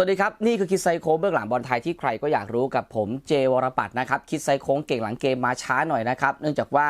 สวัสดีครับ นี่คือคิดไซโค้งเบื้องหลังบอลไทยที่ใครก็อยากรู้กับผมเจวรปัตนะครับคิดไซโค้งเก่งหลังเกมมาช้าหน่อยนะครับ เนื่องจากว่า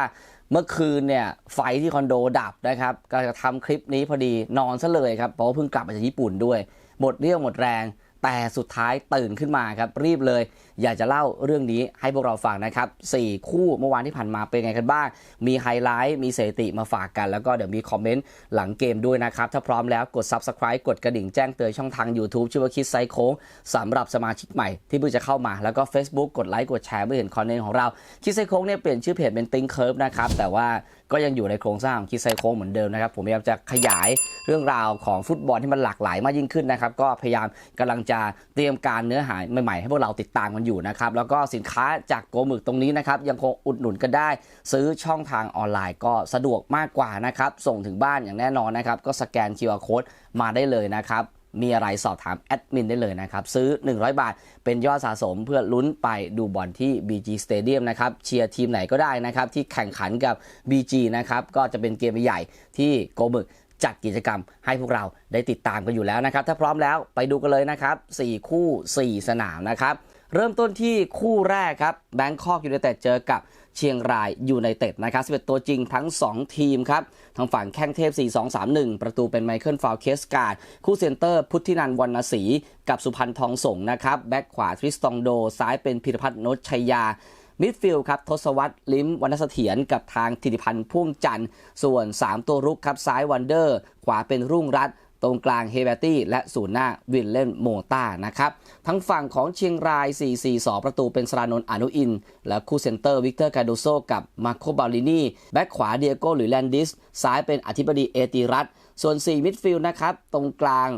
เมื่อคืนเนี่ยไฟที่คอนโดดับนะครับก็จะทำคลิปนี้พอดีนอนซะเลยครับเพราะว่าเพิ่งกลับมาจากญี่ปุ่นด้วย หมดเรี่ยวหมดแรง แต่สุดท้ายตื่นขึ้นมาครับรีบเลย อยากจะเล่าเรื่องนี้ให้พวกเราฟังนะครับสี่คู่เมื่อวานที่ผ่านมาเป็นไงกันบ้าง มีไฮไลท์มีเสถิติมาฝากกัน แล้วก็เดี๋ยวมีคอมเมนต์หลังเกมด้วยนะครับ ถ้าพร้อมแล้วกด Subscribe กดกระดิ่งแจ้งเตือนช่องทาง YouTube ชื่อว่าคิดไซโค้งสำหรับสมาชิกใหม่ที่เพิ่งจะเข้ามาแล้วก็ Facebook กดไลค์กดแชร์เมื่อเห็นคอนเทนต์ของเราคิดไซโค้งเนี่ยเปลี่ยนชื่อเพจเป็นติงเคิร์ฟนะครับแต่ว่าก็ยังอยู่ในโครงสร้างของคิดไซโค้งเหมือนเดิมนะครับผมพยายามจะขยายเรื่องราวของฟุตบอลที่มันหลากหลายมากยิ่งขึ้นนะครับก็พยายามกำลังจะเตรียมการเนื้อหาใหม่ๆ ให้พวกเราติดตามกันอยู่นะครับ แล้วก็สินค้าจากโกหมึกตรงนี้นะครับ ยังคงอุดหนุนกันได้ ซื้อช่องทางออนไลน์ก็สะดวกมากกว่านะครับ ส่งถึงบ้านอย่างแน่นอนนะครับ ก็สแกน QR Code มาได้เลยนะครับมีอะไรสอบถามแอดมินได้เลยนะครับ ซื้อ 100 บาท เป็นยอดสะสมเพื่อลุ้นไปดูบอลที่ BG Stadium นะครับ เชียร์ทีมไหนก็ได้นะครับ ที่แข่งขันกับ BG นะครับ ก็จะเป็นเกมใหญ่ที่โกหมึก จัดกิจกรรมให้พวกเราได้ติดตามกันอยู่แล้วนะครับ ถ้าพร้อมแล้วไปดูกันเลยนะครับ 4 คู่ 4 สนามนะครับ เริ่มต้นที่คู่แรกครับแบงคอกยูไนเต็ดเจอกับเชียงรายยูไนเต็ดนะครับ 11 ตัวจริงทั้ง 2 ทีมครับ ทางฝั่งแข้งเทพ 4-2-3-1 ประตูเป็นไมเคิลฟาวเคสการ์ด คู่เซนเตอร์พุทธินันวรรณศรีกับสุพันธ์ทองสงนะครับ แบ็คขวาทริสตองโด ซ้ายเป็นพิรพัฒน์นชชัยยา มิดฟิลด์ครับทศวรรษลิมวรรณเสถียรกับทางธิติพันธ์พ่วงจันทร์ ส่วน 3 ตัวรุกครับซ้ายวันเดอร์ ขวาเป็นรุ่งรัตตรงกลางเฮเบตี้และศูนย์หน้าวินเล่นโมต้านะครับ ทั้งฝั่งของเชียงราย 4-4-2 ประตูเป็นสรานนท์อนุอิน และคู่เซนเตอร์วิกเตอร์คาโดโซกับมาโคบาลินีแบ็คขวาเดียโกหรือแลนดิส ซ้ายเป็นอธิบดีเอติรัตส่วน 4 มิดฟิลด์นะครับ ตรงกลาง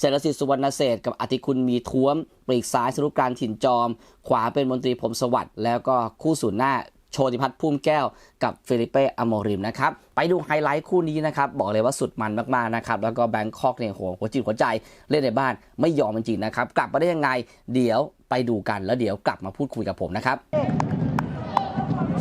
เศรษฐศิษย์สุวรรณเศษกับอธิคุณมีท้วมปลีกซ้ายสรุปการถิ่นจอม ขวาเป็นมนตรีผมสวัสด์แล้วก็คู่ศูนย์หน้าโชติพัฒน์พุ่มแก้วกับเฟลิเป้อโมริมนะครับ ไปดูไฮไลท์คู่นี้นะครับ บอกเลยว่าสุดมันมาก ๆ นะครับ แล้วก็แบงคอกเนี่ยโหหัวจิตหัวใจเล่นในบ้านไม่ยอมจริงๆนะครับ กลับมาได้ยังไง เดี๋ยวไปดูกันแล้วเดี๋ยวกลับมาพูดคุยกับผมนะครับ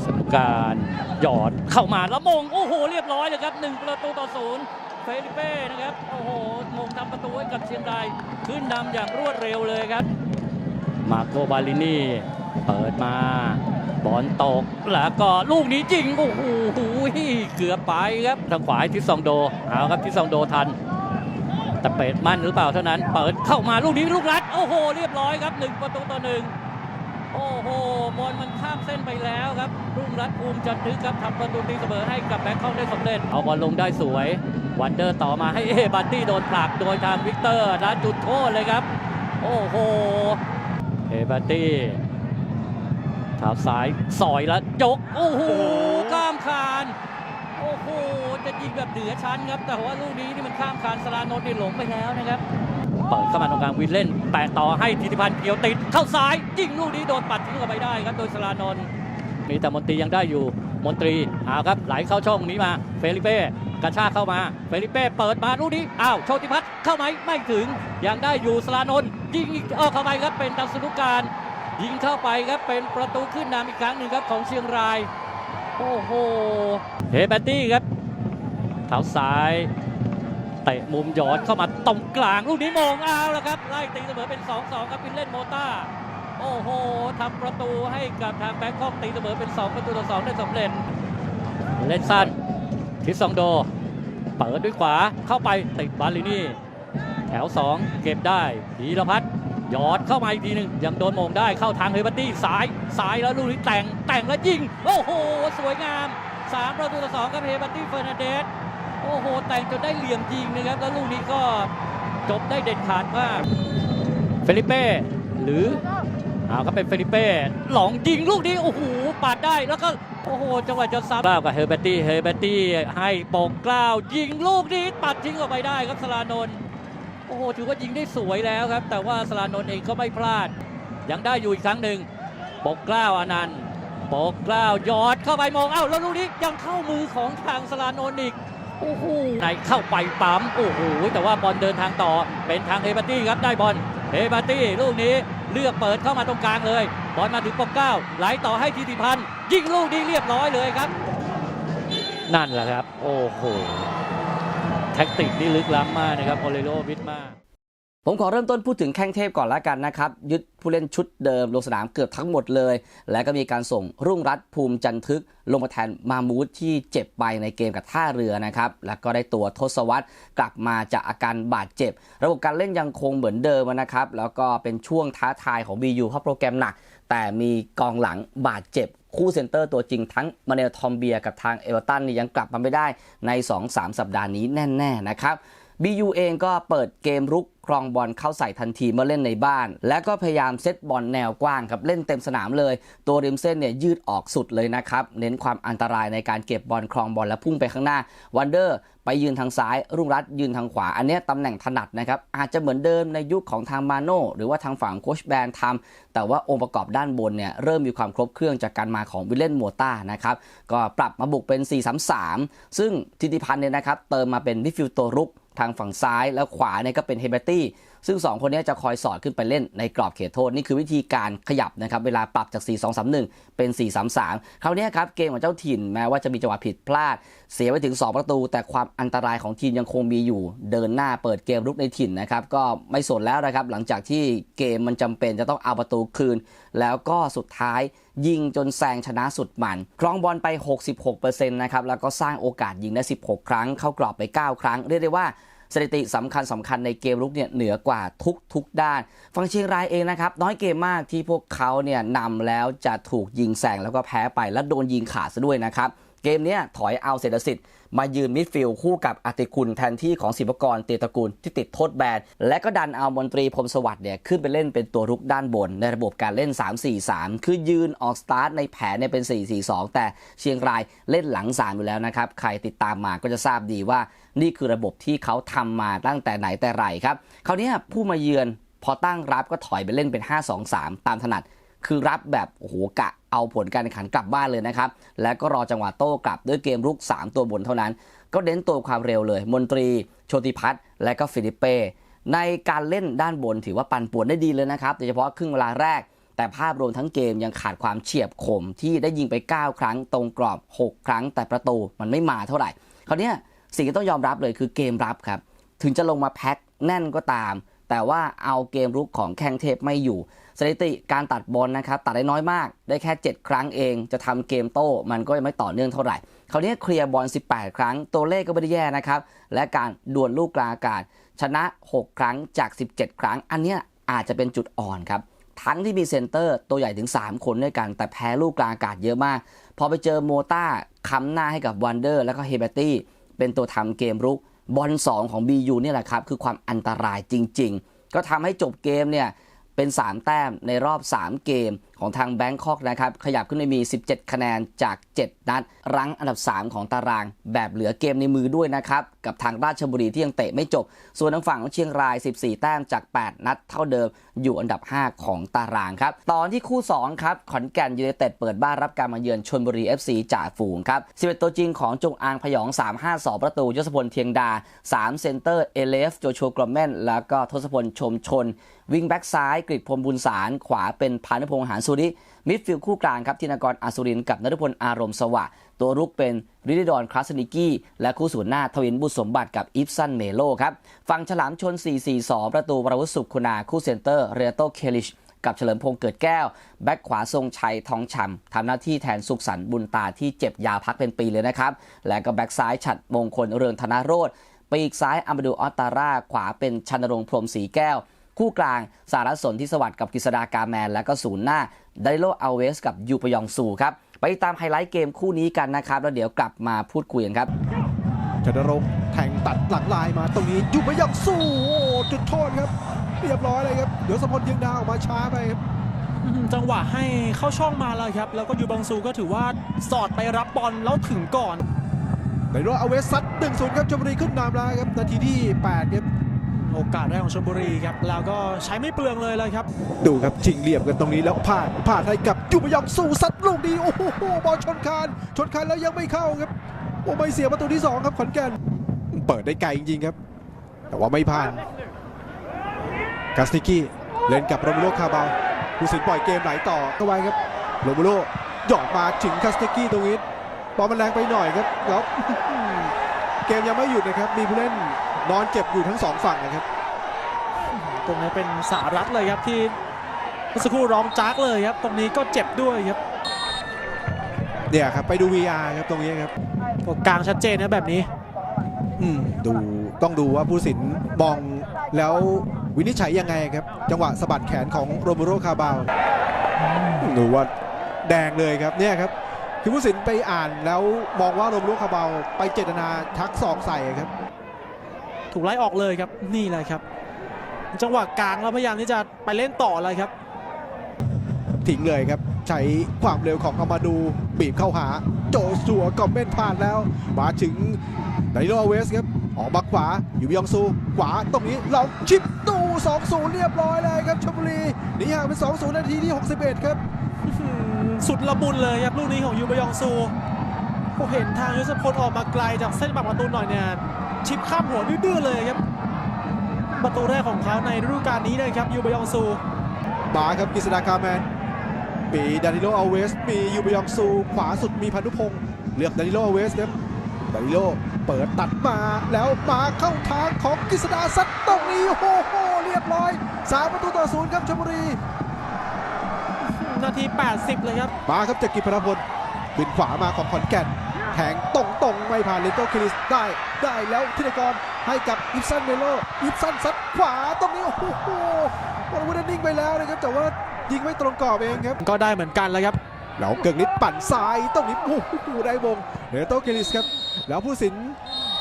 สงกรารหยอดเข้ามาแล้วมง โอ้โห เรียบร้อยเลยครับหนึ่งประตูต่อศูนย์ เฟลิเป้นะครับ โอ้โหมงทำประตูให้กับเชียงราย ขึ้นนำอย่างรวดเร็วเลยครับ มาโกบาลินีเปิดมา บอลตก แล้วก็ลูกนี้จริง โอ้โหเกือบไปครับ ทางขวาทิศซองโด เอาครับทิศซองโดทัน แต่เป็ดมั่นหรือเปล่าเท่านั้น เปิดเข้ามาลูกนี้ลูกรัด โอ้โห เรียบร้อยครับหนึ่งประตูต่อหนึ่ง โอ้โหบอลมันข้ามเส้นไปแล้วครับรุ่งรัตภูมิจันทึกครับทำประตูตีเสมอให้กับแบงคอกได้สำเร็จ เอาบอลลงได้สวย วันเดอร์ต่อมาให้เอบัตตี้โดนผลักโดยทางวิกเตอร์และจุดโทษเลยครับ โอ้โหเอบัตตี้เท้าซ้ายสอยแล้วยกโอ้โหข้ามคาน โอ้โหจะยิงแบบเหนือชั้นครับ แต่ว่าลูกนี้นี่มันข้ามคานสลานนท์นี่หลงไปแล้วนะครับ เปิดเข้ามาตรงกลางวินเล่น แปะต่อให้ธิติพันธ์เกี่ยวติด เข้าซ้ายยิงลูกนี้โดนปัดทิ้งออกไปได้ครับโดยสลานนท์มีแต่มนตรียังได้อยู่มนตรีเอาครับไหลเข้าช่องนี้มาเฟลิเป้กระชากเข้ามาเฟลิเป้เปิดมาลูกนี้อ้าวโชติพัฒน์เข้าไหมไม่ถึงยังได้อยู่สลานนท์ยิงอีกเอเข้าไปครับเป็นดัสนุการยิงเข้าไปครับเป็นประตูขึ้นนำอีกครั้งหนึ่งครับของเชียงรายโอ้โหเฮเบตตี้ครับเท้าซ้าย ตะมุมยอดเข้ามาตรงกลางลูกนี้มองเอาแล้วครับไล่ตีเสมอเป็น 2-2 ครับวินเล่นโมต้าโอ้โหทำประตูให้กับทางแบงคอกตีเสมอเป็น 2 ประตูต่อ2ได้สำเร็จ เล่นสั้นทิสซองโด เปิดด้วยขวาเข้าไปติดบาลินี่ แถว 2 เก็บได้พีรพัฒน์ยอดเข้ามาอีกทีหนึ่งยังโดนโมงได้เข้าทางเฮเบตตี้ซ้ายซ้ายแล้วลูกนี้แต่งแต่งแล้วยิง โอ้โห สวยงาม 3 ประตูต่อ2กับเฮเบตตี้เฟอร์นันเดส โอ้โห แต่งจนได้เหลี่ยมยิงนะครับ แล้วลูกนี้ก็จบได้เด็ดขาดมาก เฟลิเป้ หรือเอาก็เป็นเฟลิเป้ หลองยิงลูกนี้ โอ้โห ปาดได้ แล้วก็ โอ้โห จังหวะจะซ้ำกล้าวกับเฮอร์เบตตี้ เฮอร์เบตตี้ ให้โป่งกล้าว ยิงลูกนี้ ปัดทิ้งออกไปได้ครับสลานนท์โอ้โห ถือว่ายิงได้สวยแล้วครับ แต่ว่าสลานนท์เองก็ไม่พลาด ยังได้อยู่อีกครั้งหนึ่งปกกล้าวอนันต์ปกกล้าวหยอดเข้าไปมอง เอ้า แล้วลูกนี้ยังเข้ามือของทางสลานนท์อีก โอ้โหในเข้าไปปั๊มโอ้โหแต่ว่าบอลเดินทางต่อเป็นทางเฮบัตตี้ครับได้บอลเฮบัตตี้ลูกนี้เลือกเปิดเข้ามาตรงกลางเลยบอลมาถึงปกเกล้าไหลต่อให้ทีติพันธ์ยิงลูกนี้เรียบร้อยเลยครับ นั่นแหละครับ โอ้โหแท็กติกนี่ลึกล้ำมากนะครับโอเลโรวิทมาก ผมขอเริ่มต้นพูดถึงแข้งเทพก่อนละกันนะครับ ยึดผู้เล่นชุดเดิมลงสนามเกือบทั้งหมดเลย และก็มีการส่งรุ่งรัตภูมิจันทึก ลงมาแทนมามูดที่เจ็บไปในเกมกับท่าเรือนะครับ แล้วก็ได้ตัวทศวรรษกลับมาจากอาการบาดเจ็บ ระบบการเล่นยังคงเหมือนเดิมนะครับ แล้วก็เป็นช่วงท้าทายของ BU เพราะโปรแกรมหนัก แต่มีกองหลังบาดเจ็บคู่เซนเตอร์ตัวจริงทั้งมาเนลทอมเบียกับทางเอเวอร์ตันนี่ยังกลับมาไม่ได้ใน 2-3 สัปดาห์นี้แน่ ๆ นะครับ BU เองก็เปิดเกมรุก ครองบอลเข้าใส่ทันทีเมื่อเล่นในบ้าน และก็พยายามเซตบอลแนวกว้างครับเล่นเต็มสนามเลย ตัวริมเส้นเนี่ยยืดออกสุดเลยนะครับ เน้นความอันตรายในการเก็บบอลครองบอลและพุ่งไปข้างหน้าวันเดอร์ไปยืนทางซ้าย รุ่งรัตยืนทางขวา อันนี้ตำแหน่งถนัดนะครับอาจจะเหมือนเดิมในยุคของทางมาโน่หรือว่าทางฝั่งโคชแบนทำแต่ว่าองค์ประกอบด้านบนเนี่ยเริ่มมีความครบเครื่องจากการมาของวิลเลนโมต้านะครับก็ปรับมาบุกเป็น 4-3-3 ซึ่งทิติพันธ์เนี่ยนะครับเติมมาเป็นมิดฟิลด์ตัวรุก ทางฝั่งซ้ายแล้วขวาเนี่ยก็เป็นเฮเบตตี้ ซึ่ง 2 คนนี้จะคอยสอดขึ้นไปเล่นในกรอบเขตโทษ นี่คือวิธีการขยับนะครับ เวลาปรับจาก 4-2-3-1 เป็น 4-3-3 คราวนี้ครับเกมของเจ้าถิ่นแม้ว่าจะมีจังหวะผิดพลาด เสียไปถึง 2 ประตู แต่ความอันตรายของทีมยังคงมีอยู่ เดินหน้าเปิดเกมรุกในถิ่นนะครับก็ไม่สนแล้วนะครับหลังจากที่เกมมันจำเป็นจะต้องเอาประตูคืน แล้วก็สุดท้ายยิงจนแซงชนะสุดมันครองบอลไป 66%นะครับแล้วก็สร้างโอกาสยิงได้ 16 ครั้ง เข้ากรอบไป 9 ครั้งเรียกได้ว่า สถิติสำคัญสำคัญในเกมรุกเนี่ยเหนือกว่าทุกทุกด้านฝั่งเชียงรายเองนะครับ น้อยเกมมากที่พวกเขาเนี่ยนำแล้วจะถูกยิงแซงแล้วก็แพ้ไปและโดนยิงขาดซะด้วยนะครับเกมเนี้ยถอยเอาเศรษฐสิทธิ์มายืนมิดฟิลด์คู่กับอติคุณแทนที่ของศิวกรเตตระกูลที่ติดโทษแบน และก็ดันเอามนตรีพรมสวัสดิ์เนี่ยขึ้นไปเล่นเป็นตัวรุกด้านบน ในระบบการเล่น 3-4-3 คือยืนออกสตาร์ทในแผนเนี่ยเป็น 4-4-2 แต่เชียงรายเล่นหลัง 3 อยู่แล้วนะครับ ใครติดตามมาก็จะทราบดีว่า นี่คือระบบที่เขาทำมาตั้งแต่ไหนแต่ไรครับคราวเนี้ยผู้มาเยือนพอตั้งรับก็ถอยไปเล่นเป็น 5-2-3 ตามถนัด คือรับแบบโอ้โหกะเอาผลการแข่งขันกลับบ้านเลยนะครับ แล้วก็รอจังหวะโต้กลับด้วยเกมรุก 3 ตัวบนเท่านั้น ก็เน้นตัวความเร็วเลย มนตรี โชติพัฒน์และก็ฟิลิปเป้ ในการเล่นด้านบนถือว่าปั่นป่วนได้ดีเลยนะครับ โดยเฉพาะครึ่งเวลาแรก แต่ภาพรวมทั้งเกมยังขาดความเฉียบคมที่ได้ยิงไป 9 ครั้งตรงกรอบ 6 ครั้งแต่ประตูมันไม่มาเท่าไหร่คราวเนี้ย สิ่งที่ต้องยอมรับเลยคือเกมรับครับ ถึงจะลงมาแพ็คแน่นก็ตาม แต่ว่าเอาเกมรุกของแข้งเทพไม่อยู่สถิติการตัดบอลนะครับตัดได้น้อยมากได้แค่ 7 ครั้งเอง จะทำเกมโต้มันก็ยังไม่ต่อเนื่องเท่าไหร่คราวนี้เคลียร์บอล 18 ครั้ง ตัวเลขก็ไม่ได้แย่นะครับ และการดวลลูกกลางอากาศ ชนะ 6 ครั้งจาก 17 ครั้ง อันนี้อาจจะเป็นจุดอ่อนครับ ทั้งที่มีเซนเตอร์ตัวใหญ่ถึง 3 คนด้วยกัน แต่แพ้ลูกกลางอากาศเยอะมาก พอไปเจอโมต้าค้ำหน้าให้กับวันเดอร์ แล้วก็เฮเบตตี้ เป็นตัวทำเกมรุกบอล2ของ BU เนี่ยแหละครับ คือความอันตรายจริง ๆ ก็ทำให้จบเกมเนี่ยเป็น 3 แต้มในรอบ 3 เกมของทางแบงคอกนะครับ ขยับขึ้นไปมี 17 คะแนนจาก 7 นัด รั้งอันดับ 3 ของตาราง แบบเหลือเกมในมือด้วยนะครับ กับทางราชบุรีที่ยังเตะไม่จบ ส่วนทางฝั่งของเชียงราย 14 แต้มจาก 8 นัดเท่าเดิม อยู่อันดับ 5 ของตารางครับ ตอนที่คู่ 2 ครับ ขอนแก่นยูไนเต็ดเปิดบ้านรับการมาเยือนชนบุรี FC จ่าฝูงครับ 11 ตัวจริงของจงอางพยอง 3-5-2 ประตูยศพลเทียงดา 3 เซนเตอร์เอเลฟโจชัวกรอมแมนแล้วก็ทศพลชมชน วิ่งแบ็กซ้ายกฤษพรมบุญสารขวาเป็นพานุพงษ์หานสุริมิดฟิลด์คู่กลางครับธินกรอาสุรินกับนฤพลอารมณ์สวะตัวรุกเป็นริดิดอนคลาสนิกี้และคู่ศูนย์หน้าทวินบุตรสมบัติกับอิฟซันเมโลครับฝั่งฉลามชน 4-4-2 ประตูวรวุฒิสุขคุณาคู่เซนเตอร์เรโตเคลิชกับเฉลิมพงษ์เกิดแก้ว แบ็คขวาทรงชัยทองฉ่ำทำหน้าที่แทนสุขสันต์บุญตาที่เจ็บยาพักเป็นปีเลยนะครับ และก็แบ็คซ้ายฉัดมงคลเรืองธนโรธปีกซ้ายอัมบดูออตตาร่าขวาเป็นชันรงพรมศรีแก้ว คู่กลางสารสนทิสวัสดิ์กับกฤษดากาแมน และก็ศูนย์หน้าไดโลอัลเวส กับยูปยองซูครับ ไปตามไฮไลท์เกมคู่นี้กันนะครับ แล้วเดี๋ยวกลับมาพูดคุยกันครับชนรงค์แทงตัดหลังลายมาตรงนี้ยุบไปยังสู้โอ้จุดโทษครับ เรียบร้อยเลยครับ เดี๋ยวสมพลเยียงดาวออกมาช้าไปครับอืมจังหวะให้เข้าช่องมาแล้วครับ แล้วก็ยูบังซูก็ถือว่าสอดไปรับบอลแล้วถึงก่อนในรอบเอาเวสซัด1 0ครับชลบุรีขึ้นนำแล้วครับนาทีที่8ครับ โอกาสแรกของชลบุรีครับแล้วก็ใช้ไม่เปลืองเลยเลยครับ ดูครับชิงเหลี่ยมกันตรงนี้แล้วพลาดพลาดให้กับยุบยองสู้ซัดลูกดีโอ้โหบอลชนคานชนคานแล้วยังไม่เข้าครับโอ้ไม่เสียประตูที่2ครับขอนแก่นเปิดได้ไกลจริงครับ แต่ว่าไม่ผ่านกาสติกี้เล่นกับโรมิโลคาบาผู้สินปล่อยเกมไหลต่อเข้าไว้ครับโรมิโลหยอดมาถึงคาสติกี้ตรงนี้บอลมันแรงไปหน่อยครับแล้วเกมยังไม่หยุดนะครับมีผู้เล่น นอนเจ็บอยู่ทั้งสองฝั่งนะครับ ตรงนี้เป็นสารัฐเลยครับที่เมื่อสักครู่ร้องจากเลยครับ ตรงนี้ก็เจ็บด้วยครับเนี่ยครับไปดู VR ครับตรงนี้ครับก็กลางชัดเจนนะแบบนี้ อืมดูต้องดูว่าผู้สินมองแล้ววินิจฉัยยังไงครับ จังหวะสะบัดแขนของโรเบโรคาบาวดูว่าแดงเลยครับเนี่ยครับคือผู้สินไปอ่านแล้วมองว่าโรเบโรคาบาวไปเจตนาทักศอกใส่ครับ ถูกไล่ออกเลยครับนี่เลยครับ จังหวะกลางแล้วพยายามที่จะไปเล่นต่อเลยครับ ทิ้งเลยครับ ใช้ความเร็วของอามาดูบีบเข้าหา โจสัวก็เม่นผ่านแล้ว มาถึงไดโนเวสครับออกบักขวาอยู่บยองซูขวาตรงนี้เราชิปตู้2-0 เรียบร้อยเลยครับชลบุรีหนีห่างเป็น2-0 นาทีที่ 61 ครับอื้อหือสุดละมุนเลยครับลูกนี้ของยูบยองซูโอ้เห็นทางยุทธพลออกมาไกลจากเส้นปากประตูหน่อยเนี่ย ชิปข้ามหัวดื้อๆเลยครับ ประตูแรกของเขาในฤดูกาลนี้เลยครับยูบยองซูมาครับกฤษดากาแมนมีดานิโลอัลเวส มียูบยองซู ขวาสุดมีพันธุพงศ์เลือกดานิโลอัลเวสครับดานิโลเปิดตัดมาแล้วมาเข้าทางของกฤษดาซัดตรงนี้โอ้โหเรียบร้อยสามประตูต่อศูนย์ครับชลบุรีนาที 80 เลยครับ มาครับจากกิจพลพลขึ้นขวามาของขอนแก่น แทงตรงตรงๆไม่ผ่านเลนโตคิริสได้ได้แล้วธินกรให้กับอิฟซันเมโลอิฟซันซัดขวาตรงนี้โอ้โหวอลวุฒนิ่งไปแล้วนะครับแต่ว่ายิงไม่ตรงกรอบเองครับ ก็ได้เหมือนกันแล้วครับแล้วเกิงนิดปั่นซ้ายตรงนี้โอ้โหได้วงเลนโตคิริสครับ แล้วผู้สิน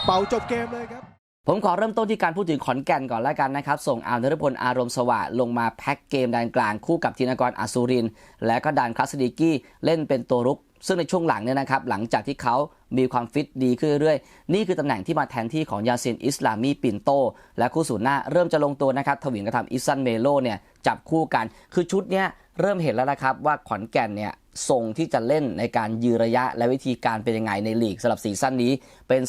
เป่าจบเกมเลยครับผมขอเริ่มต้นที่การพูดถึงขอนแก่นก่อนแล้วกันนะครับ ส่งอาวนฤพลอารมณ์สวัสดิ์ลงมาแพ็กเกมแดนกลางคู่กับธินกรอัศริน และก็ดานคลาสดิกี้เล่นเป็นตัวรุก ซึ่งในช่วงหลังเนี่ยนะครับหลังจากที่เขามีความฟิตดีขึ้นเรื่อยๆ นี่คือตำแหน่งที่มาแทนที่ของยาซินอิสลามีปินโต และคู่ศูนหน้าเริ่มจะลงตัวนะครับทวินกระทำอิซันเมโลเนี่ยจับคู่กัน คือชุดเนี้ยเริ่มเห็นแล้วนะครับว่าขอนแก่นเนี่ยทรงที่จะเล่นในการยืนระยะและวิธีการเป็นยังไงในลีกสำหรับซีซั่นนี้เป็น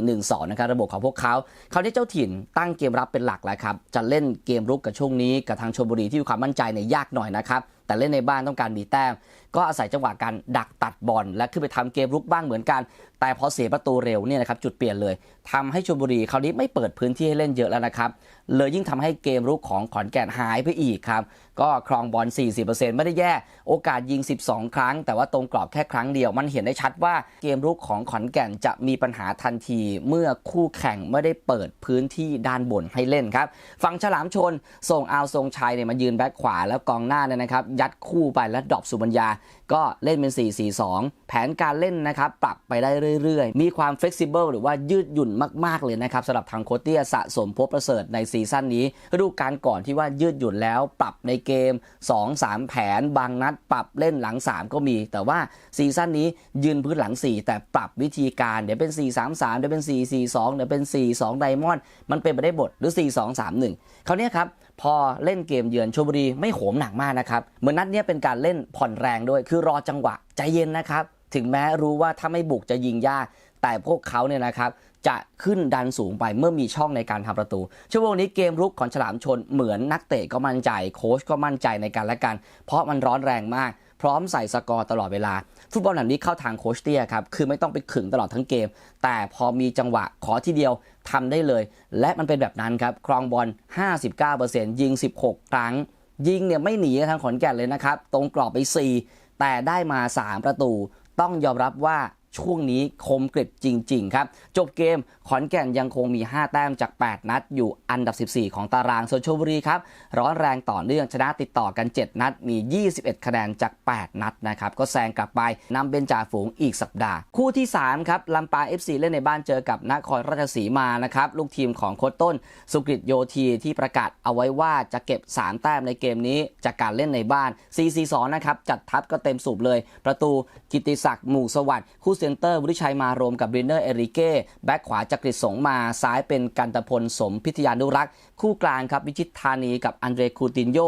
3-4-1-2นะครับระบบของพวกเขาคราวนี้เจ้าถิ่นตั้งเกมรับเป็นหลักแล้วครับจะเล่นเกมรุกกับช่วงนี้กับทางชลบุรีที่มีความมั่นใจเนี่ยยากหน่อยนะครับแต่เล่นในบ้านต้องการมีแต้ม ก็อาศัยจังหวะการดักตัดบอลและขึ้นไปทำเกมรุกบ้างเหมือนกัน แต่พอเสียประตูเร็วเนี่ยนะครับจุดเปลี่ยนเลยทำให้ชลบุรีคราวนี้ไม่เปิดพื้นที่ให้เล่นเยอะแล้วนะครับ เลยยิ่งทำให้เกมรุกของขอนแก่นหายไปอีกครับ ก็ครองบอล 40%ไม่ได้แย่ โอกาสยิง 12 ครั้ง แต่ว่าตรงกรอบแค่ครั้งเดียว มันเห็นได้ชัดว่าเกมรุกของขอนแก่นจะมีปัญหาทันที เมื่อคู่แข่งไม่ได้เปิดพื้นที่ด้านบนให้เล่นครับฝั่งฉลามชนส่งอาวทรงชัยเนี่ยมายืนแบ็คขวาแล้วกองหน้าเนี่ยนะครับยัดคู่ไปแล้วดรอปสุบัญญาก็เล่นเป็น 4-4-2 แผนการเล่นนะครับปรับไปได้เรื่อยๆ มีความ flexible หรือว่ายืดหยุ่นมากๆเลยนะครับสำหรับทางโคเตียสะสมพบประเสริฐในซีซั่นนี้ฤดูกาลก่อนที่ว่ายืดหยุ่นแล้วปรับในเกม 2-3 แผนบางนัดปรับเล่นหลัง 3 ก็มี แต่ว่าซีซั่นนี้ยืนพื้นหลัง 4 แต่ปรับวิธีการเดี๋ยวเป็น 4-3-3 เดี๋ยวเป็น 4-4-2 เดี๋ยวเป็น 4-2 ไดมอนด์มันเป็นไปได้บทหรือ 4-2-3-1 คราวเนี้ยครับ พอเล่นเกมเยือนชลบุรีไม่โหมหนักมากนะครับ เหมือนนัดนี้เป็นการเล่นผ่อนแรงด้วย คือรอจังหวะใจเย็นนะครับ ถึงแม้รู้ว่าถ้าไม่บุกจะยิงยาก แต่พวกเขาเนี่ยนะครับจะขึ้นดันสูงไปเมื่อมีช่องในการทำประตู ชั่วโมงนี้เกมรุกของฉลามชนเหมือนนักเตะก็มั่นใจ โค้ชก็มั่นใจในการและกัน เพราะมันร้อนแรงมาก พร้อมใส่สกอร์ตลอดเวลา ฟุตบอลแบบนี้เข้าทางโคชเตียครับ คือไม่ต้องไปขึงตลอดทั้งเกม แต่พอมีจังหวะขอทีเดียวทำได้เลย และมันเป็นแบบนั้นครับ ครองบอล 59%ยิง 16 ครั้ง ยิงเนี่ยไม่หนีทางขอนแก่นเลยนะครับ ตรงกรอบไป 4 แต่ได้มา 3 ประตู ต้องยอมรับว่า ช่วงนี้คมกริบจริง ๆ ครับ จบเกมขอนแก่นยังคงมี 5 แต้มจาก 8 นัด อยู่อันดับ 14 ของตารางส่วนชลบุรีครับ ร้อนแรงต่อเนื่องชนะติดต่อกัน 7 นัดมี 21 คะแนนจาก 8 นัดนะครับ ก็แซงกลับไปนำเป็นจ่าฝูงอีกสัปดาห์ คู่ที่ 3 ครับลำปาง FC เล่นในบ้านเจอกับนครราชสีมานะครับลูกทีมของโค้ชต้น สุกฤตโยธีที่ประกาศเอาไว้ว่าจะเก็บ 3 แต้มในเกมนี้จากการเล่นในบ้าน 4-4-2 นะครับจัดทัพก็เต็มสูบเลย ประตูกิติศักดิ์หมู่สวัสดิ์คู่เซนเตอร์วุฒิชัยมารวมกับบินเนอร์เอริเก้แบ็คขวาจักริดสงมาซ้ายเป็นกันตพลสมพิทยานุรักษ์ คู่กลางครับวิชิตธานีกับอันเดรคูตินโย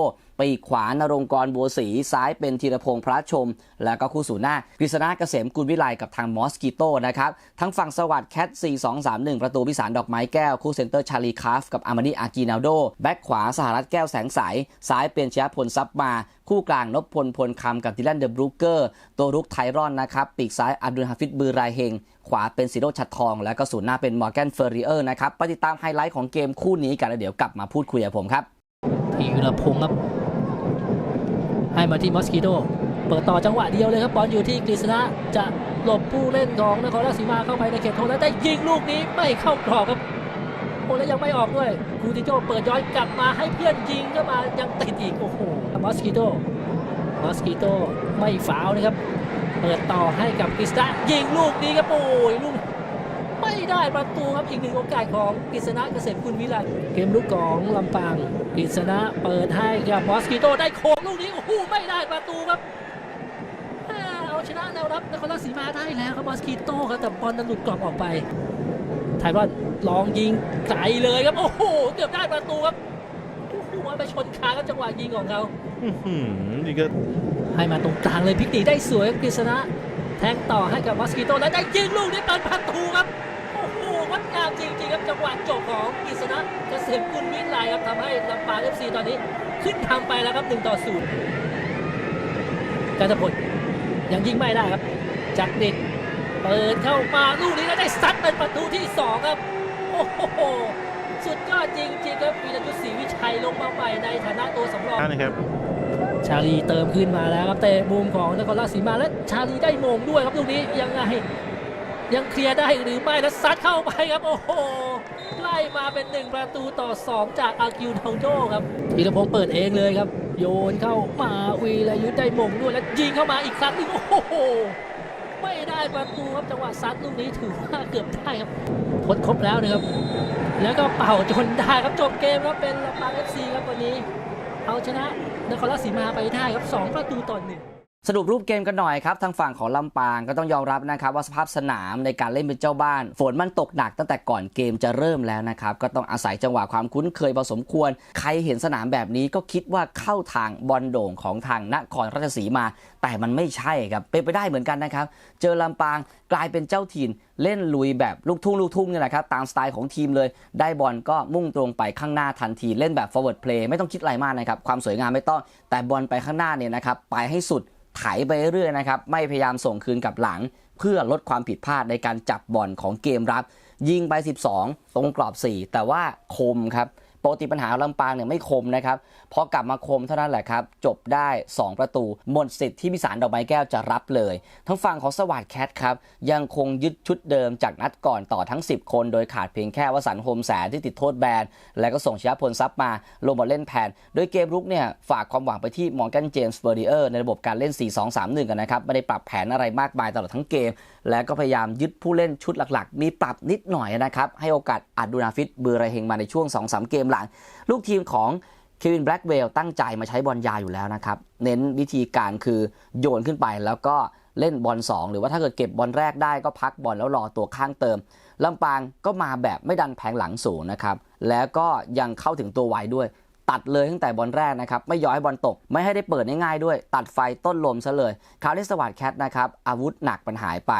ปีกขวานรงกรบัวศรีซ้ายเป็นธีรพงษ์พระชม แล้วก็คู่สู่หน้ากฤษณะเกษมกุลวิไลกับทางมอสกิโตนะครับทั้งฝั่งสวัสด์แคท 4-2-3-1 ประตูพิสารดอกไม้แก้ว คู่เซนเตอร์ชาลีคาฟกับอามานีอาจีนาโด แบ็คขวาสหรัฐแก้วแสงใส ซ้ายเป็นชยพลซับมา คู่กลางนพพลพลคำกับดิลันเดอะบรูเกอร์ ตัวรุกไทรอนนะครับปีกซ้ายอับดุลฮาฟิดบือรายเฮงขวาเป็นซิโรชัดทอง แล้วก็ศูนย์หน้าเป็นมอร์แกนเฟอร์ริเออร์นะครับไปติดตามไฮไลท์ของเกมคู่นี้กันแล้วเดี๋ยวกลับมาพูดคุยกับผมครับธีรพงศ์ครับ ให้มาที่มอสกิโดเปิดต่อจังหวะเดียวเลยครับบอลอยู่ที่กฤษณะจะหลบผู้เล่นของนครราชสีมาเข้าไปในเขตโทษแล้วได้ยิงลูกนี้ไม่เข้ากรอบครับโอ้แล้วยังไม่ออกด้วยคูติโจเปิดย้อนกลับมาให้เพื่อนยิงก็มายังติดอีกโอ้โหมอสกิโดมอสกิโดไม่ฟาวนะครับ เปิดต่อให้กับกฤษณะยิงลูกนี้ครับโอ้ยลูก ไม่ได้ประตูครับอีกหนึ่งโอกาสของกฤษณะเกษมกุลวิไลเกมลุกของลำปางกฤษณะเปิดให้กับมอสกิโตได้โค้งลูกนี้โอ้โหไม่ได้ประตูครับอ่าเอาชนะแนวรับนครราชสีมาได้แล้วครับมอสกิโตครับแต่บอลนั้นหลุดกรอบออกไปไทรอนลองยิงไกลเลยครับโอ้โหเกือบได้ประตูครับโอ้โหไปชนคานครับจังหวะยิงของเขาอื้อหือนี่ก็ให้มาตรงกลางเลยพลิกหนีได้สวยครับกฤษณะ แทงต่อให้กับมอสกิโตและได้ยิงลูกนี้เปิดประตูครับโอ้โหวัดงามจริงๆครับจังหวะจบของกฤษณะเกษมกุลวิไลครับทำให้ลำปางเอฟซีตอนนี้ขึ้นทำไปแล้วครับ1ต่อ0การตพลยังยิงไม่ได้ครับจักริดเปิดเข้ามาลูกนี้แล้วได้ซัดเป็นประตูที่ 2 ครับโอ้โหสุดยอดจริงๆครับวีรยุทธศรีวิชัยลงมาใหม่ในฐานะตัวสำรองนะครับ ชาลีเติมขึ้นมาแล้วครับเตะมุมของนครราชสีมาและชาลีได้มงด้วยครับลูกนี้ยังไง ยังเคลียร์ได้หรือไม่แล้วซัดเข้าไปครับโอ้โหไล่มาเป็น 1 ประตูต่อ 2 จากอากิวทองโดครับธีรพงศ์เปิดเองเลยครับ โยนเข้ามาวีรยุทธ์ได้มงด้วยแล้วยิงเข้ามาอีกครั้งนึงโอ้โหไม่ได้ประตูครับจังหวะซัดลูกนี้ถือว่าเกือบได้ครับพ้นครบแล้วนะครับแล้วก็เป่าจนได้ครับจบเกมครับเป็นลำปางเอฟซีครับวันนี้ เอาชนะนครราชสีมาไปได้ครับ 2 ประตูต่อหนึ่ง สรุปรูปเกมกันหน่อยครับทางฝั่งของลำปางก็ต้องยอมรับนะครับว่าสภาพสนามในการเล่นเป็นเจ้าบ้าน ฝนมันตกหนักตั้งแต่ก่อนเกมจะเริ่มแล้วนะครับก็ต้องอาศัยจังหวะความคุ้นเคยพอสมควร ใครเห็นสนามแบบนี้ก็คิดว่าเข้าทางบอลโด่งของทางนครราชสีมา แต่มันไม่ใช่ครับเป็นไปได้เหมือนกันนะครับเจอลำปางกลายเป็นเจ้าถิ่นเล่นลุยแบบลูกทุ่งลูกทุ่งเนี่ยแหละครับตามสไตล์ของทีมเลย ได้บอลก็มุ่งตรงไปข้างหน้าทันทีเล่นแบบ forward play ไม่ต้องคิดอะไรมากนะครับความสวยงามไม่ต้องแต่บอลไปข้างหน้าเนี่ยนะครับไปให้สุด ไถไปเรื่อยนะครับ ไม่พยายามส่งคืนกับหลัง เพื่อลดความผิดพลาดในการจับบอลของเกมรับ ยิงไป 12 ตรงกรอบ 4 แต่ว่าคมครับ ปกติปัญหาลำปางเนี่ยไม่คมนะครับพอกลับมาคมเท่านั้นแหละครับ จบได้ 2 ประตู หมดสิทธิ์ที่พิสารดอกไม้แก้วจะรับเลย ทั้งฝั่งของสวัสดแคทครับ ยังคงยึดชุดเดิมจากนัดก่อนต่อทั้ง 10 คนโดยขาดเพียงแค่วสันโฮมแสนที่ติดโทษแบน แล้วก็ส่งชยพลทรัพย์มาลงมาเล่นแทนโดยเกมรุกเนี่ยฝากความหวังไปที่มอร์แกนเจมส์เบอร์ดิเออร์ในระบบการเล่น 4-2-3-1 กันนะครับไม่ได้ปรับแผนอะไรมากมายตลอดทั้งเกม แล้วก็พยายามยึดผู้เล่นชุดหลักๆ มีปรับนิดหน่อยนะครับให้โอกาสอัดดูนาฟิตเบอร์ไรเฮงมาในช่วง2-3เกมหลัง ลูกทีมของเควินแบล็กเวลตั้งใจมาใช้บอลยาวอยู่แล้วนะครับ เน้นวิธีการคือโยนขึ้นไปแล้วก็เล่นบอล2 หรือว่าถ้าเกิดเก็บบอลแรกได้ก็พักบอลแล้วรอตัวข้างเติมลำปางก็มาแบบไม่ดันแผงหลังสูงนะครับแล้วก็ยังเข้าถึงตัวไวด้วย ตัดเลยตั้งแต่บอลแรกนะครับไม่ย้อยบอลตก ไม่ให้ได้เปิดง่ายๆด้วย ตัดไฟต้นลมซะเลยคราวนี้สวัสดแคทนะครับอาวุธหนักมันหายไป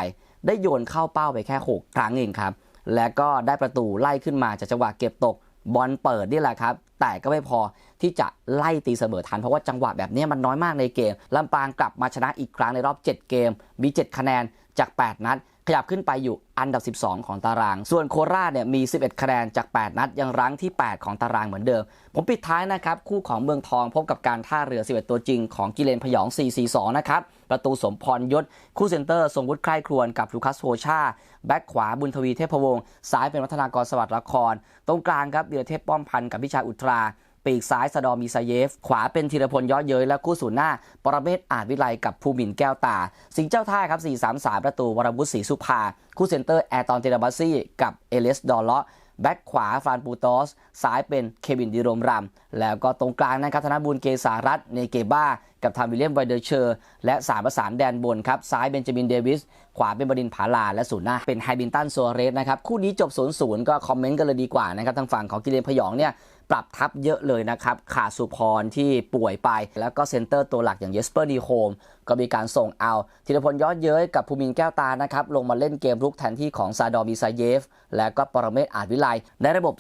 ได้โยนเข้าเป้าไปแค่ 6 ครั้งเองครับแล้วก็ได้ประตูไล่ขึ้นมาจากจังหวะเก็บตก บอลเปิดนี่แหละครับ แต่ก็ไม่พอที่จะไล่ตีเสมอทัน เพราะว่าจังหวะแบบนี้มันน้อยมากในเกมลำปางกลับมาชนะอีกครั้งในรอบ 7 เกมมี 7 คะแนนจาก 8 นัด ขยับขึ้นไปอยู่อันดับ 12 ของตาราง ส่วนโคราชเนี่ยมี 11 คะแนนจาก 8 นัด ยังรั้งที่ 8 ของตารางเหมือนเดิม ผมปิดท้ายนะครับ คู่ของเมืองทองพบกับการท่าเรือ 11 ตัวจริงของกิเลนพยอง 4-4-2 นะครับ ประตูสมพรยศ คู่เซนเตอร์ ทรงวุฒิใคร่ครวญกับลูคัสโฮชา แบ็คขวาบุญทวีเทพวงศ์ซ้ายเป็นวัฒนากรสวัสดิ์ละคร ตรงกลางครับเดือเทพป้อมพันธ์กับพิชาอุตรา ปีกซ้ายสะดอมีซาเยฟ ขวาเป็นธีรพลย้อเย้ยและคู่ศูนย์หน้า ปรเมศอาจวิไลกับภูมินแก้วตา สิงเจ้าท่าครับ 4-3-3 ประตูวรวุฒิศรีสุภา คู่เซนเตอร์แอร์ตอนเทราบัสซี่กับเอเลสดอลเลาะแบ็คขวาฟรานปูตอส ซ้ายเป็นเควินดิโรมรัมแล้วก็ตรงกลางนะครับธนบุญเกษารัตน์เนเกบ้า กับทามวิลเลียมไวเดอร์เชอร์ และสามประสานแดนบนครับ ซ้ายเบนจามินเดวิส ขวาเป็นบดินผาลา และศูนย์หน้า เป็นไฮบินตันซัวเรสนะครับ คู่นี้จบ 0-0 ก็คอมเมนต์กันเลยดีกว่านะครับ ทางฝั่งของกิเลนพยองเนี่ย ปรับทับเยอะเลยนะครับขาดสุพรที่ป่วยไป แล้วก็เซนเตอร์ตัวหลักอย่างเยสเปอร์ดีโฮมก็มีการส่งเอาธีรพลยอดเย้ยกับภูมินแก้วตานะครับลงมาเล่นเกมรุกแทนที่ของซาดอร์บีซาเยฟ และก็ปรเมศอาจวิไลในระบบ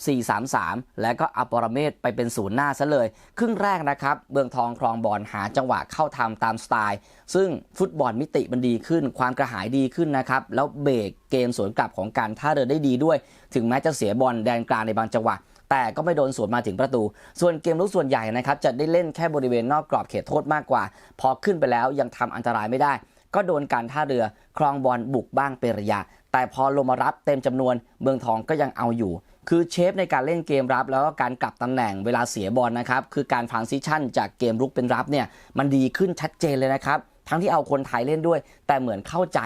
4-3-3 และก็อาปรเมศไปเป็นศูนย์หน้าซะเลย ครึ่งแรกนะครับเมืองทองครองบอลหาจังหวะเข้าทำตามสไตล์ ซึ่งฟุตบอลมิติมันดีขึ้น ความกระหายดีขึ้นนะครับแล้วเบรกเกมสวนกลับของการท่าเรือได้ดีด้วย ถึงแม้จะเสียบอลแดนกลางในบางจังหวะ แต่ก็ไม่โดนสวนมาถึงประตู ส่วนเกมลุกส่วนใหญ่นะครับจะได้เล่นแค่บริเวณนอกกรอบเขตโทษมากกว่า พอขึ้นไปแล้วยังทำอันตรายไม่ได้ ก็โดนการท่าเรือครองบอลบุกบ้างเป็นระยะ แต่พอลงมารับเต็มจำนวนเมืองทองก็ยังเอาอยู่ คือเชฟในการเล่นเกมรับ แล้วก็การกลับตำแหน่งเวลาเสียบอลนะครับคือการทรานซิชันจากเกมรุกเป็นรับเนี่ยมันดีขึ้นชัดเจนเลยนะครับ ทั้งที่เอาคนไทยเล่นด้วย แต่เหมือนเข้าใจ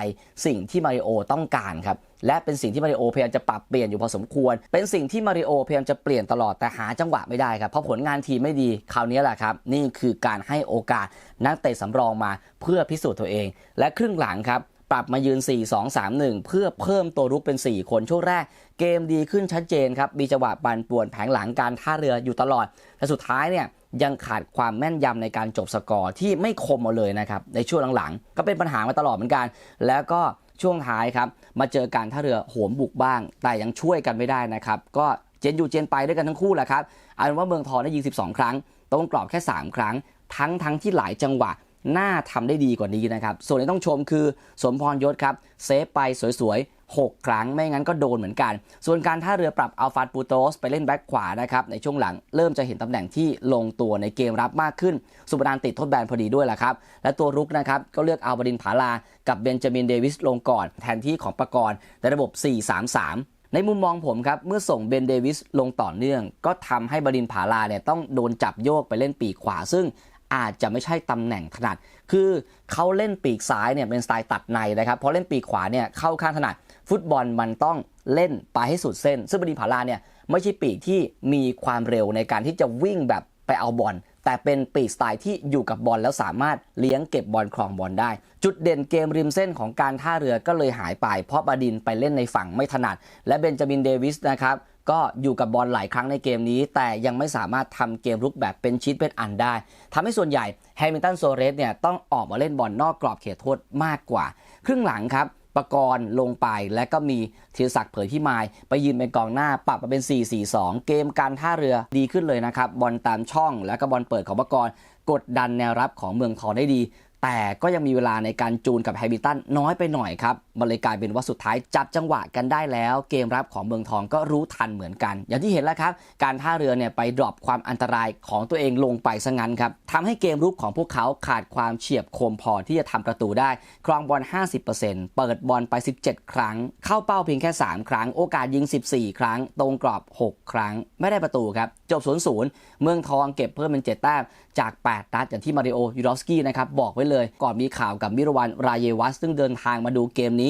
สิ่งที่มาริโอต้องการครับและเป็นสิ่งที่มาริโอพยายามจะปรับเปลี่ยนอยู่พอสมควร เป็นสิ่งที่มาริโอพยายามจะเปลี่ยนตลอดแต่หาจังหวะไม่ได้ครับเพราะผลงานทีมไม่ดีคราวนี้แหละครับ นี่คือการให้โอกาสนักเตะสำรองมาเพื่อพิสูจน์ตัวเอง และครึ่งหลังครับปรับมายืน 4-2-3-1 เพื่อเพิ่มตัวรุกเป็น 4 คนช่วงแรก เกมดีขึ้นชัดเจนครับมีจังหวะปันป่วนแผงหลังการท่าเรืออยู่ตลอดแต่สุดท้ายเนี่ย ยังขาดความแม่นยำในการจบสกอร์ที่ไม่คมเอาเลยนะครับในช่วงหลังๆ ก็เป็นปัญหามาตลอดเหมือนกัน แล้วก็ช่วงท้ายครับมาเจอการท่าเรือโหมบุกบ้าง แต่ยังช่วยกันไม่ได้นะครับก็เจนอยู่เจนไปด้วยกันทั้งคู่แหละครับเอาเป็นว่าเมืองทองได้ยิง 12 ครั้งตรงกรอบแค่ 3 ครั้ง ทั้งทั้งที่หลายจังหวะน่าทำได้ดีกว่านี้นะครับ ส่วนที่ต้องชมคือสมพรยศครับ เซฟไปสวยๆ 6 ครั้งไม่งั้นก็โดนเหมือนกัน ส่วนการท่าเรือปรับอัลฟาดปูโตสไปเล่นแบ็คขวานะครับในช่วงหลังเริ่มจะเห็นตำแหน่งที่ลงตัวในเกมรับมากขึ้น สุบรานติดทษแบนพอดีด้วยแหละครับ และตัวรุกนะครับก็เลือกอัลบดินผาลา กับเบนจามินเดวิสลงก่อน แทนที่ของประกรณ์ในระบบ 4-3-3ในมุมมองผมครับ เมื่อส่งเบนเดวิสลงต่อเนื่อง ก็ทำให้บดินผาลาเนี่ยต้องโดนจับโยกไปเล่นปีกขวา ซึ่งอาจจะไม่ใช่ตำแหน่งถนัด คือเขาเล่นปีกซ้ายเนี่ยเป็นสไตล์ตัดในนะครับพอเล่นปีกขวาเนี่ยเข้าข้างถนัด ฟุตบอลมันต้องเล่นไปให้สุดเส้น ซึ่งบดินผาลาเนี่ยไม่ใช่ปีกที่มีความเร็วในการที่จะวิ่งแบบไปเอาบอลแต่เป็นปีกสไตล์ที่อยู่กับบอลแล้วสามารถเลี้ยงเก็บบอลครองบอลได้ จุดเด่นเกมริมเส้นของการท่าเรือก็เลยหายไป เพราะบดินไปเล่นในฝั่งไม่ถนัด และเบนจามินเดวิสนะครับก็อยู่กับบอลหลายครั้งในเกมนี้ แต่ยังไม่สามารถทำเกมรุกแบบเป็นชิ้นเป็นอันได้ทำให้ส่วนใหญ่แฮมิลตันโซเรสเนี่ยต้องออกมาเล่นบอลนอกกรอบเขตโทษมากกว่า ครึ่งหลังครับ ประกรณ์ลงไป และก็มีธีรศักดิ์เผยพิมาย ไปยืนเป็นกองหน้าปรับมาเป็น 4-4-2 เกมการท่าเรือดีขึ้นเลยนะครับ บอลตามช่องแล้วก็บอลเปิดของประกรณ์กดดันแนวรับของเมืองทองได้ดี แต่ก็ยังมีเวลาในการจูนกับแฮมิลตันน้อยไปหน่อยครับ มันเลยกลายเป็นว่าสุดท้ายจับจังหวะกันได้แล้ว เกมรับของเมืองทองก็รู้ทันเหมือนกัน อย่างที่เห็นแล้วครับ การท่าเรือเนี่ยไปดรอปความอันตรายของตัวเองลงไปซะงั้นครับทำให้เกมรุกของพวกเขาขาดความเฉียบคมพอที่จะทำประตูได้ ครองบอล 50%เปิดบอลไป 17 ครั้ง เข้าเป้าเพียงแค่ 3 ครั้ง โอกาสยิง 14 ครั้ง ตรงกรอบ 6 ครั้ง ไม่ได้ประตูครับ จบ 0-0 เมืองทองเก็บเพิ่มเป็น 7 แต้มจาก 8 นัดอย่างที่มาริโอยูรอสกี้นะครับบอกไว้เลย ก่อนมีข่าวกับมิรวันรายเยวัสซึ่งเดินทางมาดูเกมนี้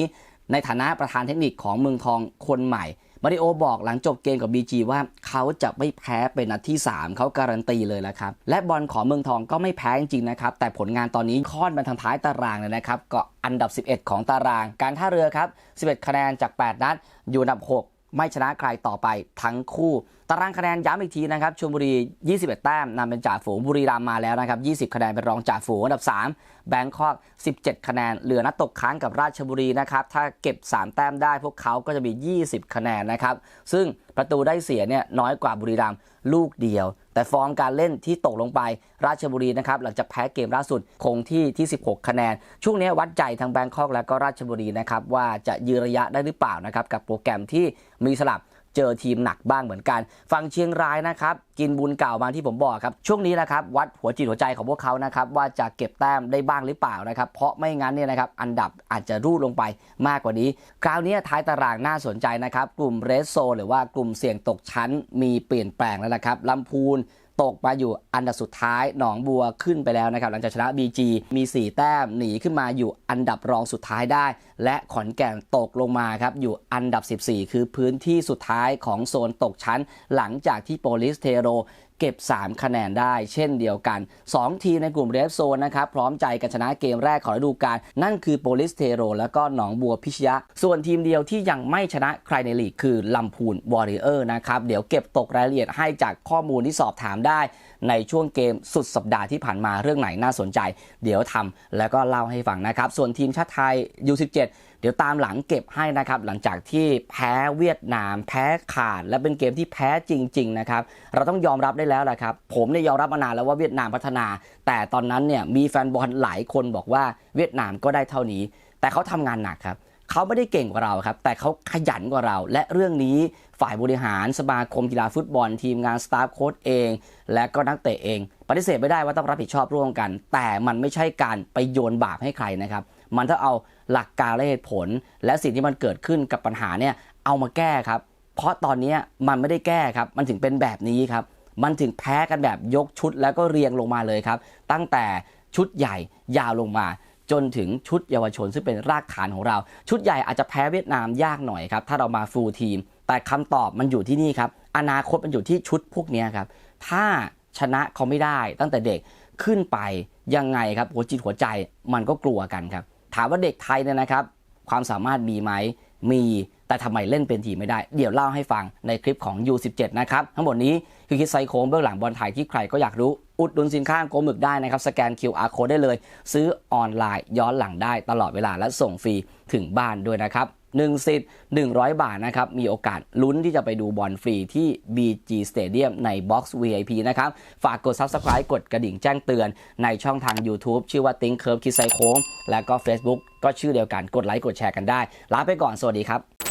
ในฐานะประธานเทคนิคของเมืองทองคนใหม่ มาริโอบอกหลังจบเกมกับ BG ว่าเขาจะไม่แพ้เป็นนัดที่ 3 เขาการันตีเลยแล้วครับ และบอลของเมืองทองก็ไม่แพ้จริงๆนะครับ แต่ผลงานตอนนี้ค่อนมาทางท้ายตารางเลยนะครับ ก็อันดับ 11 ของตาราง การท่าเรือครับ 11 คะแนนจาก 8 นัด อยู่อันดับ 6 ไม่ชนะใครต่อไปทั้งคู่ ตารางคะแนนย้ำอีกทีนะครับชลบุรี 21 แต้มนำเป็นจ่าฝูงบุรีรัมย์มาแล้วนะครับ 20 คะแนนเป็นรองจ่าฝูงอันดับ 3 แบงคอก 17 คะแนน เหลือนัดตกค้างกับราชบุรีนะครับ ถ้าเก็บ 3 แต้มได้พวกเขาก็จะมี 20 คะแนนนะครับ ซึ่งประตูได้เสียเนี่ยน้อยกว่าบุรีรัมย์ลูกเดียว แต่ฟอร์มการเล่นที่ตกลงไปราชบุรีนะครับหลังจากแพ้เกมล่าสุดคงที่ที่ 16 คะแนน ช่วงนี้วัดใจทางแบงคอกแล้วก็ราชบุรีนะครับว่าจะยืนระยะได้หรือเปล่านะครับกับโปรแกรมที่มีสลับ เจอทีมหนักบ้างเหมือนกันฝั่งเชียงรายนะครับ กินบุญเก่ามาที่ผมบอกครับ ช่วงนี้นะครับ วัดหัวจิตหัวใจของพวกเขานะครับ ว่าจะเก็บแต้มได้บ้างหรือเปล่านะครับ เพราะไม่งั้นเนี่ยนะครับ อันดับอาจจะรูดลงไปมากกว่านี้ คราวนี้ท้ายตารางน่าสนใจนะครับ กลุ่มเรสโซหรือว่ากลุ่มเสี่ยงตกชั้นมีเปลี่ยนแปลงแล้วนะครับลำพูน ตกมาอยู่อันดับสุดท้ายหนองบัวขึ้นไปแล้วนะครับหลังจากชนะ BG มี 4 แต้มหนีขึ้นมาอยู่อันดับรองสุดท้ายได้ และขอนแก่นตกลงมาครับอยู่อันดับ 14 คือพื้นที่สุดท้ายของโซนตกชั้น หลังจากที่โปลิสเทโร เก็บ 3 คะแนนได้เช่นเดียวกัน 2 ทีมในกลุ่มเรฟโซนนะครับ พร้อมใจกันชนะเกมแรกของฤดูกาลนั่นคือโปลิสเทโร และก็หนองบัวพิชยะ ส่วนทีมเดียวที่ยังไม่ชนะใครในลีกคือลำพูนวอริเออร์นะครับ เดี๋ยวเก็บตกรายละเอียดให้จากข้อมูลที่สอบถามได้ ในช่วงเกมสุดสัปดาห์ที่ผ่านมาเรื่องไหนน่าสนใจ เดี๋ยวทำแล้วก็เล่าให้ฟังนะครับ ส่วนทีมชาติไทย U17 เดี๋ยวตามหลังเก็บให้นะครับ หลังจากที่แพ้เวียดนาม แพ้ขาด และเป็นเกมที่แพ้จริง ๆ นะครับ เราต้องยอมรับได้แล้วแหละครับ ผมเนี่ยยอมรับมานานแล้วว่าเวียดนามพัฒนา แต่ตอนนั้นเนี่ยมีแฟนบอลหลายคนบอกว่าเวียดนามก็ได้เท่านี้ แต่เขาทำงานหนักครับ เขาไม่ได้เก่งกว่าเราครับ แต่เขาขยันกว่าเรา และเรื่องนี้ฝ่ายบริหารสมาคมกีฬาฟุตบอล ทีมงานสตาฟโค้ชเอง และก็นักเตะเอง ปฏิเสธไม่ได้ว่าต้องรับผิดชอบร่วมกัน แต่มันไม่ใช่การไปโยนบาปให้ใครนะครับมันต้องเอาหลักการและเหตุผล และสิ่งที่มันเกิดขึ้นกับปัญหาเนี่ยเอามาแก้ครับ เพราะตอนนี้มันไม่ได้แก้ครับ มันถึงเป็นแบบนี้ครับ มันถึงแพ้กันแบบยกชุดแล้วก็เรียงลงมาเลยครับ ตั้งแต่ชุดใหญ่ยาวลงมา จนถึงชุดเยาวชน ซึ่งเป็นรากฐานของเรา ชุดใหญ่อาจจะแพ้เวียดนามยากหน่อยครับถ้าเรามาฟูลทีม แต่คำตอบมันอยู่ที่นี่ครับอนาคตมันอยู่ที่ชุดพวกนี้ครับถ้าชนะเขาไม่ได้ตั้งแต่เด็กขึ้นไปยังไงครับหัวจิตหัวใจมันก็กลัวกันครับถามว่าเด็กไทยเนี่ยนะครับ ความสามารถมีไหมมี แต่ทำไมเล่นเป็นทีมไม่ได้ เดี๋ยวเล่าให้ฟังในคลิปของ U17 นะครับทั้งหมดนี้คือคิดไซโค้งเบื้องหลังบอลไทยที่ใครก็อยากรู้อุดหนุนสินค้าโกหมึกได้นะครับ สแกน QR code ได้เลย ซื้อออนไลน์ย้อนหลังได้ตลอดเวลาและส่งฟรีถึงบ้านด้วยนะครับ1สิทธิ์100 บาทนะครับ มีโอกาสลุ้นที่จะไปดูบอลฟรีที่ BG Stadium ใน Box VIP นะครับ ฝากกด Subscribe กดกระดิ่งแจ้งเตือนในช่องทาง YouTube ชื่อว่า Think Curve คิดไซโค้ง และก็ Facebook ก็ชื่อเดียวกันกดไลค์กดแชร์กันได้ ลาไปก่อนสวัสดีครับ